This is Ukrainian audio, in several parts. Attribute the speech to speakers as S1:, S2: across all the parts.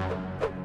S1: Thank you.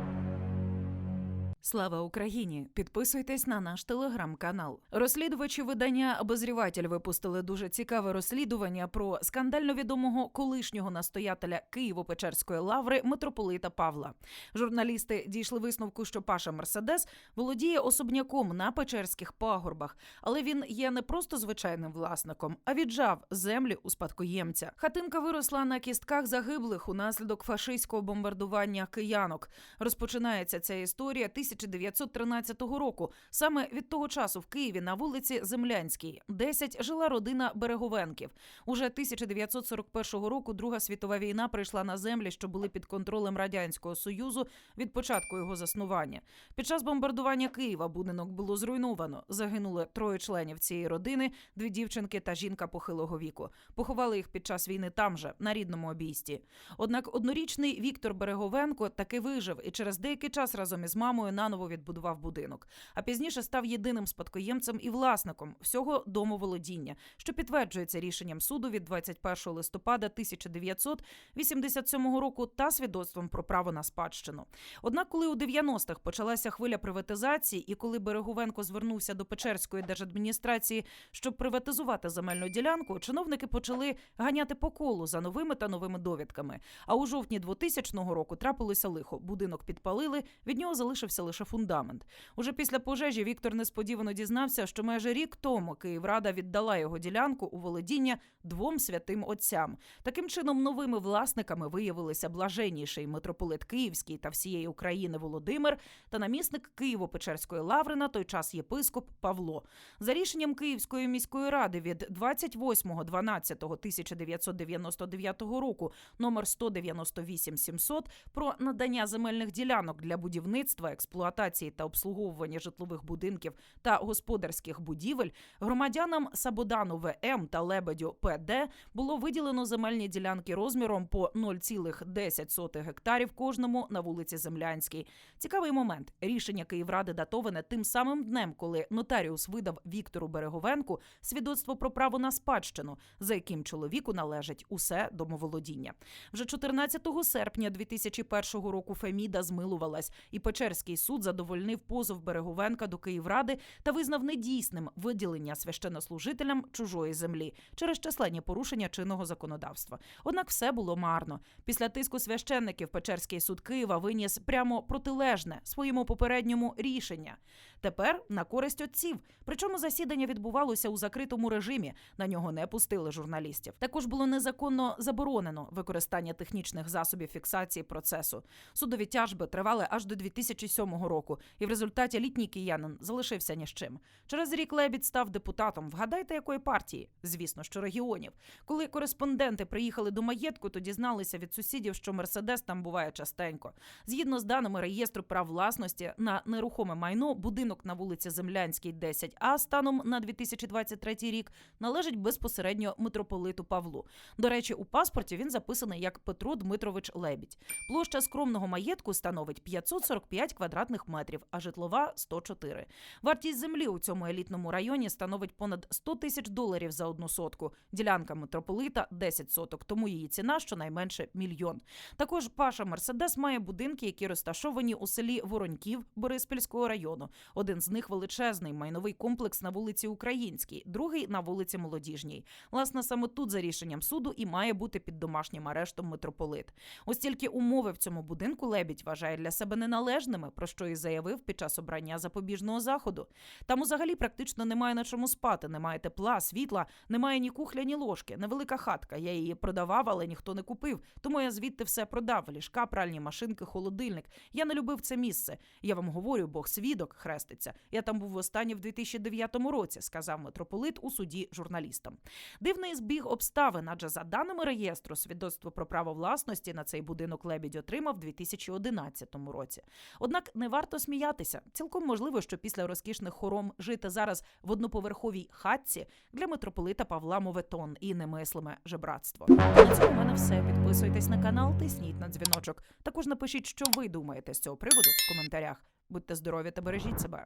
S1: Слава Україні! Підписуйтесь на наш телеграм-канал. Розслідувачі видання Обозріватель випустили дуже цікаве розслідування про скандально відомого колишнього настоятеля Києво-Печерської лаври митрополита Павла. Журналісти дійшли висновку, що Паша Мерседес володіє особняком на Печерських пагорбах, але він є не просто звичайним власником, а віджав землі у спадкоємця. Хатинка виросла на кістках загиблих унаслідок фашистського бомбардування киянок. Розпочинається ця історія 1913 року. Саме від того часу в Києві на вулиці Землянській 10 жила родина Береговенків. Уже 1941 року Друга світова війна прийшла на землі, що були під контролем радянського союзу від початку його заснування. Під час бомбардування Києва будинок було зруйновано. Загинули троє членів цієї родини: дві дівчинки та жінка похилого віку. Поховали їх під час війни там же, на рідному обійсті. Однак однорічний Віктор Береговенко таки вижив і через деякий час разом із мамою наново відбудував будинок. А пізніше став єдиним спадкоємцем і власником всього домоволодіння, що підтверджується рішенням суду від 21 листопада 1987 року та свідоцтвом про право на спадщину. Однак, коли у 90-х почалася хвиля приватизації, і коли Береговенко звернувся до Печерської держадміністрації, щоб приватизувати земельну ділянку, чиновники почали ганяти по колу за новими та новими довідками. А у жовтні 2000 року трапилося лихо. Будинок підпалили, від нього залишився лише фундамент. Уже після пожежі Віктор несподівано дізнався, що майже рік тому Київрада віддала його ділянку у володіння двом святим отцям. Таким чином, новими власниками виявилися блаженніший митрополит Київський та всієї України Володимир та намісник Києво-Печерської лаври на той час єпископ Павло. За рішенням Київської міської ради від 28.12.1999 року номер 198 700 про надання земельних ділянок для будівництва, експлуатації та обслуговування житлових будинків та господарських будівель громадянам Сабодану ВМ та Лебедю ПД було виділено земельні ділянки розміром по 0,10 гектарів кожному на вулиці Землянській. Цікавий момент. Рішення Київради датоване тим самим днем, коли нотаріус видав Віктору Береговенку свідоцтво про право на спадщину, за яким чоловіку належить усе домоволодіння. Вже 14 серпня 2001 року Феміда змилувалась, і Печерський суд задовольнив позов Береговенка до Київради та визнав недійсним виділення священнослужителям чужої землі через численні порушення чинного законодавства. Однак все було марно. Після тиску священників Печерський суд Києва виніс прямо протилежне своєму попередньому рішення. Тепер на користь отців. Причому засідання відбувалося у закритому режимі. На нього не пустили журналістів. Також було незаконно заборонено використання технічних засобів фіксації процесу. Судові тяжби тривали аж до 2007 року, і в результаті літній киянин залишився ні з чим. Через рік Лебідь став депутатом. Вгадайте, якої партії? Звісно, що регіонів. Коли кореспонденти приїхали до маєтку, то дізналися від сусідів, що мерседес там буває частенько. Згідно з даними реєстру прав власності на нерухоме майно, будинок на вулиці Землянській, 10 а станом на 2023 рік належить безпосередньо митрополиту Павлу. До речі, у паспорті він записаний як Петро Дмитрович Лебідь. Площа скромного маєтку становить 545 квадратних метрів, а житлова 104. Вартість землі у цьому елітному районі становить понад 100 тисяч доларів за одну сотку. Ділянка митрополита 10 соток, тому її ціна щонайменше мільйон. Також Паша Мерседес має будинки, які розташовані у селі Вороньків Бориспільського району. Один з них величезний майновий комплекс на вулиці Українській, другий на вулиці Молодіжній. Власне, саме тут за рішенням суду і має бути під домашнім арештом митрополит. Ось тільки умови в цьому будинку Лебідь вважає для себе неналежними, про що і заявив під час обрання запобіжного заходу. Там взагалі практично немає на чому спати, немає тепла, світла, немає ні кухля, ні ложки. Невелика хатка. Я її продавав, але ніхто не купив. Тому я звідти все продав: ліжка, пральні машинки, холодильник. Я не любив це місце. Я вам говорю, Бог свідок хреститься. Я там був востаннє в 2009 році, сказав митрополит у суді журналістам. Дивний збіг обставин, адже за даними реєстру, свідоцтво про право власності на цей будинок Лебідь отримав в 2011 році. Однак не варто сміятися. Цілком можливо, що після розкішних хором жити зараз в одноповерховій хатці для митрополита Павла Моветон і немислиме жебратство. На цьому мене все. Підписуйтесь на канал, тисніть на дзвіночок. Також напишіть, що ви думаєте з цього приводу в коментарях. Будьте здорові та бережіть себе.